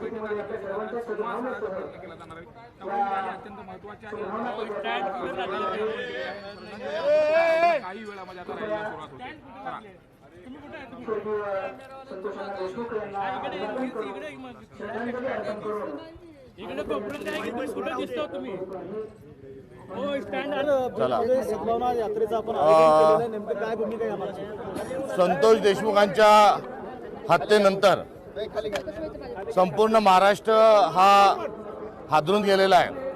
बैठकीमध्ये आपल्या केला जाणार आहे त्यामुळे ही अत्यंत महत्वाची आणि काही वेळामध्ये आता रॅलीला सुरुवात होते स्वर्गीय संतोषांना देशमुख यांना अभिवादन करून श्रद्धांजली अर्पण करून इकडे आहे की कुठे दिसतो तुम्ही काय संतोष देशमुखांच्या हत्येनंतर संपूर्ण महाराष्ट्र हा हादरून गेलेला आहे.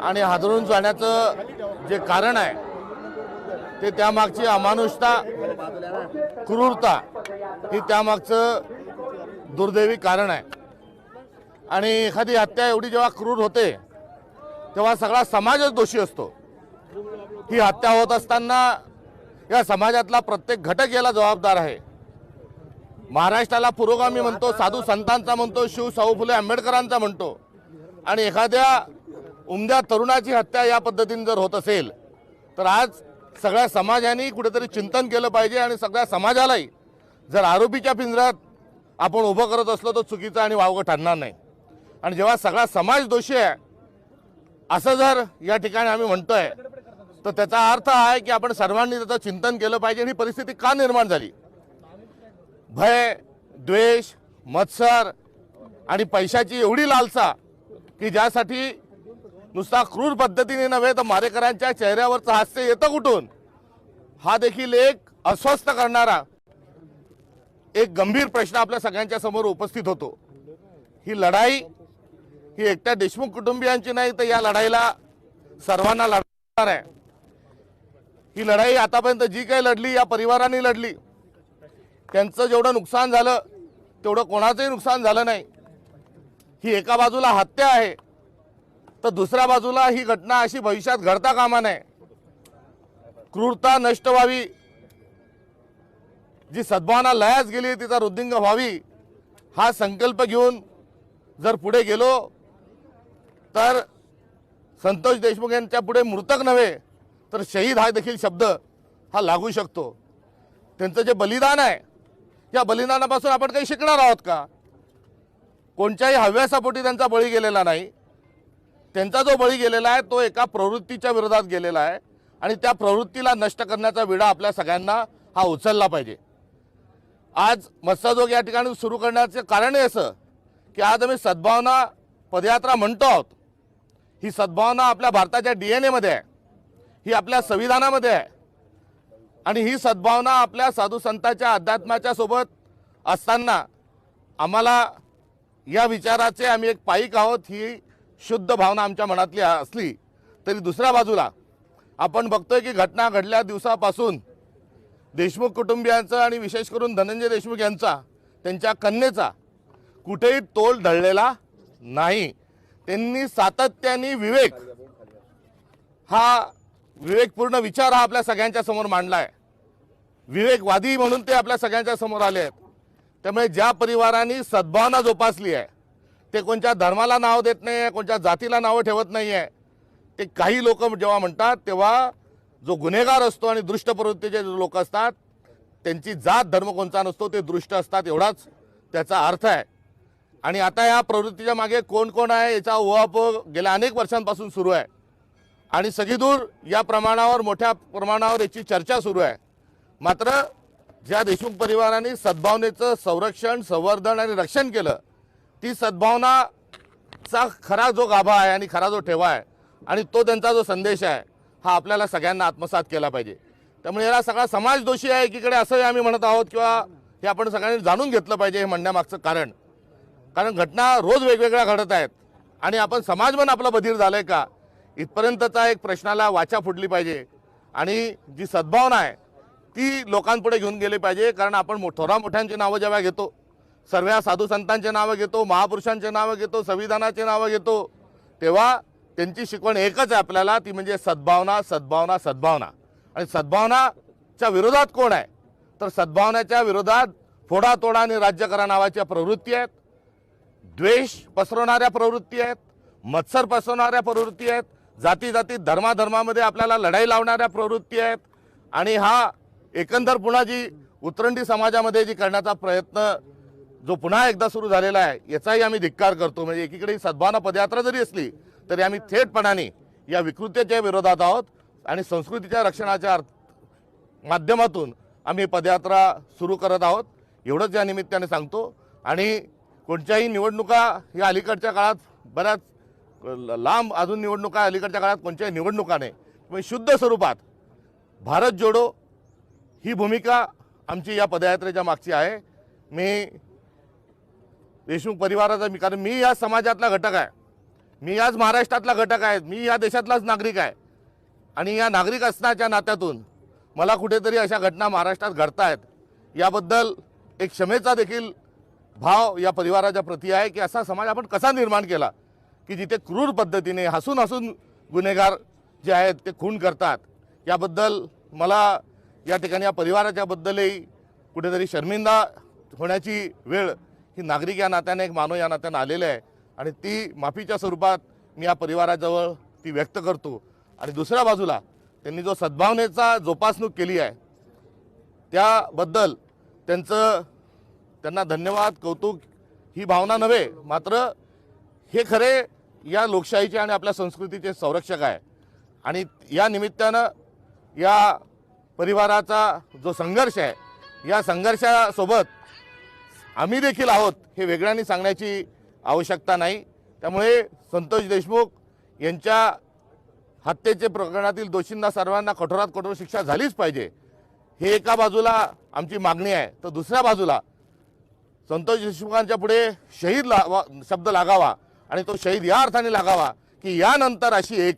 आणि हादरून जाण्याचं जे कारण आहे ते त्यामागची अमानुषता क्रूरता ही त्यामागचं दुर्दैवी कारण आहे. आणि एखादी हत्या एवढी जेव्हा क्रूर होते तेव्हा सगळा समाजच दोषी असतो. ही हत्या होत असताना या समाजातला प्रत्येक घटक याला जबाबदार आहे. महाराष्ट्राला पुरोगामी म्हणतो साधू संतांचा म्हणतो शिव शाहू फुले आंबेडकरांचा म्हणतो. आणि एखाद्या उमद्या तरुणाची हत्या या पद्धतीने जर होत असेल तर आज सगळ्या समाजाने कुठेतरी चिंतन केलं पाहिजे आणि सगळ्या समाजालाही जर आरोपीच्या पिंजऱ्यात आपण उभं करत असलो तर चुकीचं आणि वावगं ठरणार नाही. आणि जेव्हा सगळा समाज दोषी आहे असं जर या ठिकाणी आम्ही म्हणतोय तर त्याचा अर्थ आहे की आपण सर्वांनी त्याचं चिंतन केलं पाहिजे आणि ही परिस्थिती का निर्माण झाली? भय द्वेष मत्सर आणि पैशाची एवढी लालसा की ज्यासाठी नुसता क्रूर पद्धतीने नव्हे तर मारेकरांच्या चेहऱ्यावरचं हास्य येतं कुठून? हा देखील एक अस्वस्थ करणारा एक गंभीर प्रश्न आपल्या सगळ्यांच्या समोर उपस्थित होतो. ही लढाई ही एकट्या देशमुख कुटुंबियांची नाही तर या लढाईला सर्वांना लढणार आहे. ही लढाई आतापर्यंत जी काही लढली या परिवारांनी लढली त्यांचं जेवढं नुकसान झालं तेवढं कोणाचंही नुकसान झालं नाही. ही एका बाजूला हत्या आहे तर दुसऱ्या बाजूला ही घटना अशी भविष्यात घडता कामा नये. क्रूरता नष्ट व्हावी. जी सद्भावना लयास गेली तिचा वृद्धिंग व्हावी हा संकल्प घेऊन जर पुढे गेलो तर संतोष देशमुख यांच्या पुढे मृतक नव्हे तर शहीद हा देखील शब्द हा लागू शकतो. त्यांचं जे बलिदान आहे या बलिदानापासून आपण काही शिकणार आहोत का? कोणत्याही हव्यासापोटी त्यांचा बळी गेलेला नाही. त्यांचा जो बळी गेलेला आहे तो एका प्रवृत्तीच्या विरोधात गेलेला आहे आणि त्या प्रवृत्तीला नष्ट करण्याचा विडा आपल्या सगळ्यांना हा उचलला पाहिजे. आज मत्स्यजोग या ठिकाणी सुरू करण्याचं कारण हे असं की आज आम्ही सद्भावना पदयात्रा म्हणतो आहोत. ही सद्भावना आपल्या भारताच्या डी एन एमध्ये आहे. ही आपल्या संविधानामध्ये आहे. आणि ही सद्भावना आपल्या साधू संतांच्या अध्यात्माच्या सोबत असताना आम्हाला या विचाराचे आम्ही एक पाईक आहोत ही शुद्ध भावना आमच्या मनातली असली तरी दुसऱ्या बाजूला आपण बघतोय की घटना घडल्या दिवसापासून देशमुख कुटुंबियांचा आणि विशेष करून धनंजय देशमुख यांचा त्यांच्या कन्येचा कुठेही तोल ढळलेला नाही. त्यांनी सातत्याने विवेक हा विवेकपूर्ण विचार हा आपल्या सगळ्यांच्या समोर मांडला आहे विवेकवादी म्हणून ते आपल्या सगळ्यांच्या समोर आले आहेत. त्यामुळे ज्या परिवारांनी सद्भावना जोपासली आहे ते कोणत्या धर्माला नाव देत नाही आहे कोणत्या जातीला नावं ठेवत नाही आहे ते काही लोक जेव्हा म्हणतात तेव्हा जो गुन्हेगार असतो आणि दृष्ट प्रवृत्तीचे जे लोक असतात त्यांची जात धर्म कोणता नसतो ते दृष्ट असतात एवढाच त्याचा अर्थ आहे. आणि आता या प्रवृत्तीच्या मागे कोण कोण आहे याचा उहापोह गेल्या अनेक वर्षांपासून सुरू आहे. आणि सगळीदूर या प्रमाणावर मोठ्या प्रमाणावर याची चर्चा सुरू आहे. मात्र ज्या देशमुख परिवाराने सद्भावनेचं संरक्षण संवर्धन आणि रक्षण केलं ती सद्भावनाचा खरा जो गाभा आहे आणि खरा जो ठेवा आहे आणि तो त्यांचा जो संदेश आहे हा आपल्याला सगळ्यांना आत्मसात केला पाहिजे. त्यामुळे याला सगळा समाज दोषी आहे एकीकडे असंही आम्ही म्हणत आहोत किंवा हे आपण सगळ्यांनी जाणून घेतलं पाहिजे हे म्हणण्यामागचं कारण. कारण घटना रोज वेगवेगळ्या घडत आहेत आणि आपण समाज पण आपलं बधीर आहे का? इथपर्यंतचा एक प्रश्नाला वाचा फुटली पाहिजे. आणि जी सद्भावना आहे ती लोकांपुढे घेऊन गेली पाहिजे. कारण आपण मो- थोरा मोठ्यांची नावं जेव्हा घेतो सर्व साधू संतांचे नावं घेतो महापुरुषांचे नावं घेतो संविधानाचे नावं घेतो तेव्हा त्यांची शिकवण एकच आहे आपल्याला ती म्हणजे सद्भावना सद्भावना सद्भावना. आणि सद्भावनाच्या विरोधात कोण आहे? तर सद्भावनाच्या विरोधात फोडातोडा आणि राज्य करा नावाच्या प्रवृत्ती आहेत. द्वेष पसरवणाऱ्या प्रवृत्ती आहेत. मत्सर पसरवणाऱ्या प्रवृत्ती आहेत. जाती जाती धर्माधर्मामध्ये आपल्याला लढाई लावणाऱ्या प्रवृत्ती आहेत. आणि हा एकंदर पुन्हा जी उतरंडी समाजामध्ये जी करण्याचा प्रयत्न जो पुन्हा एकदा सुरू झालेला आहे याचाही आम्ही धिक्कार करतो. म्हणजे एकीकडे ही सद्भावना पदयात्रा जरी असली तरी आम्ही थेटपणाने या विकृतीच्या विरोधात आहोत आणि संस्कृतीच्या रक्षणाच्या अर्थ माध्यमातून आम्ही पदयात्रा सुरू करत आहोत. एवढंच या निमित्ताने सांगतो. आणि कोणत्याही निवडणुका या अलीकडच्या काळात बऱ्याच ल- लांब अजून निवडणुका अलीकडच्या काळात कोणत्याही निवडणुका नाही. शुद्ध स्वरूपात भारत जोडो ही भूमिका आमची या पदयात्रेच्या मागची आहे. मी देशमुख परिवाराचा मी कारण मी या समाजातला घटक आहे. मी याच महाराष्ट्रातला घटक आहे. मी या देशातलाच नागरिक आहे. आणि या नागरिक असण्याच्या नात्यातून मला कुठेतरी अशा घटना महाराष्ट्रात घडतायत. याबद्दल एक क्षमेचा देखील भाव या परिवाराच्या प्रती आहे की असा समाज आपण कसा निर्माण केला की जिथे क्रूर पद्धतीने हसून हसून गुन्हेगार जे आहेत ते खून करतात. याबद्दल मला या ठिकाणी या परिवाराच्या बद्दलही कुठेतरी शर्मिंदा होण्याची वेळ ही नागरिक या नात्याने एक मानव या नात्याने आलेली आहे. आणि ती माफीच्या स्वरूपात मी या परिवाराजवळ ती व्यक्त करतो. आणि दुसऱ्या बाजूला त्यांनी जो सद्भावनेचा जोपासणूक केली आहे त्याबद्दल त्यांचं त्यांना धन्यवाद कौतुक ही भावना नव्हे मात्र हे खरे या लोकशाहीचे आणि आपल्या संस्कृतीचे संरक्षक आहे. आणि या निमित्तानं या परिवाराचा जो संघर्ष आहे या संघर्षासोबत आम्ही देखील आहोत हे वेगळ्याने सांगण्याची आवश्यकता नाही. त्यामुळे संतोष देशमुख यांच्या हत्येचे प्रकरणातील दोषींना सर्वांना कठोरात कठोर शिक्षा झालीच पाहिजे. हे एका बाजूला आमची मागणी आहे तर दुसऱ्या बाजूला संतोष देशमुखांच्या पुढे शहीद लावा शब्द लागावा आणि तो शहीद या अर्थाने लागावा की यानंतर अशी एक